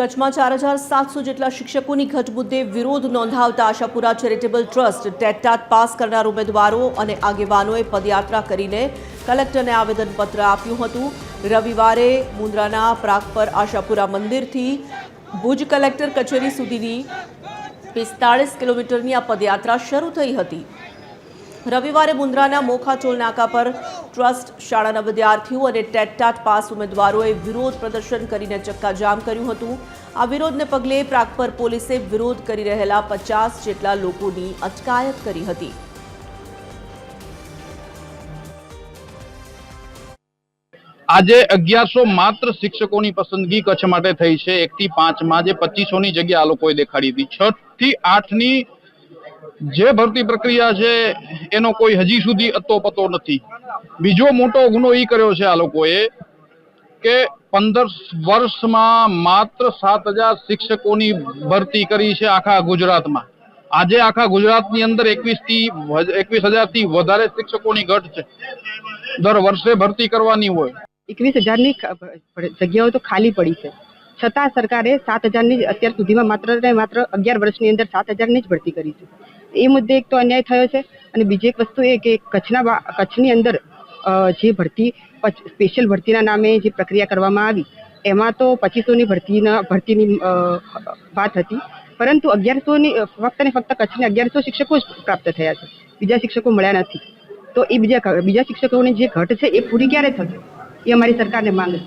કચ્છમાં ચાર હજાર સાતસો જેટલા શિક્ષકોની ઘટ મુદ્દે વિરોધ નોંધાવતા Ashapura charitable trust TET TAT pass કરનાર ઉમેદવારો અને આગેવાનોએ પદયાત્રા કરીને કલેક્ટરને આવેદનપત્ર આપ્યું હતું. રવિવારે મુન્દ્રાના પ્રાગપર આશાપુરા મંદિરથી ભુજ કલેક્ટર કચેરી સુધીની પિસ્તાળીસ કિલોમીટરની આ પદયાત્રા શરૂ થઈ હતી. રવિવારે મુન્દ્રાના મોખા ટોલ નાકા પર ટ્રસ્ટ શાળાના વિદ્યાર્થીઓ અને ટેટટાટ પાસ ઉમેદવારોએ વિરોધ પ્રદર્શન કરીને ચક્કાજામ કર્યું હતું. આ વિરોધને પગલે પ્રાગપર પોલીસે વિરોધ કરી રહેલા પચાસ જેટલા લોકોની અટકાયત કરી હતી. આજે અગિયારસો માત્ર શિક્ષકોની પસંદગી કચ્છ માટે થઈ છે. એક થી પાંચમાં જે પચીસોની જગ્યા આ લોકોએ દેખાડી હતી. છ થી આઠની જે ભરતી પ્રક્રિયા છે, એનો કોઈ હજી સુધી અતો પતો નથી. બીજો મોટો ગુનો એ કર્યો છે આ લોકોએ કે પંદર વર્ષમાં માત્ર સાત હજાર શિક્ષકોની ભરતી કરી છે આખા ગુજરાતમાં. આજે આખા ગુજરાતની અંદર એકવીસથી એકવીસ હજારથી વધારે શિક્ષકોની ઘટ છે. દર વર્ષે ભરતી કરવાની હોય. એકવીસ હજારની જગ્યાઓ તો ખાલી પડી છે. છતાં સરકારે સાત હજારની અત્યાર સુધીમાં માત્ર ને માત્ર અગિયાર વર્ષની અંદર સાત હજારની જ ભરતી કરી છે. એ મુદ્દે એક તો અન્યાય થયો છે. અને બીજી એક વસ્તુ એ કે કચ્છના કચ્છની અંદર જે ભરતી સ્પેશિયલ ભરતીના નામે જે પ્રક્રિયા કરવામાં આવી, એમાં તો પચીસોની ભરતીના, ભરતીની વાત હતી. પરંતુ અગિયારસોની ફક્ત ને ફક્ત કચ્છને અગિયારસો શિક્ષકો જ પ્રાપ્ત થયા છે. બીજા શિક્ષકો મળ્યા નથી. તો એ બીજા બીજા શિક્ષકોની જે ઘટ છે એ પૂરી ક્યારે થશે? એ અમારી સરકારને માંગ છે.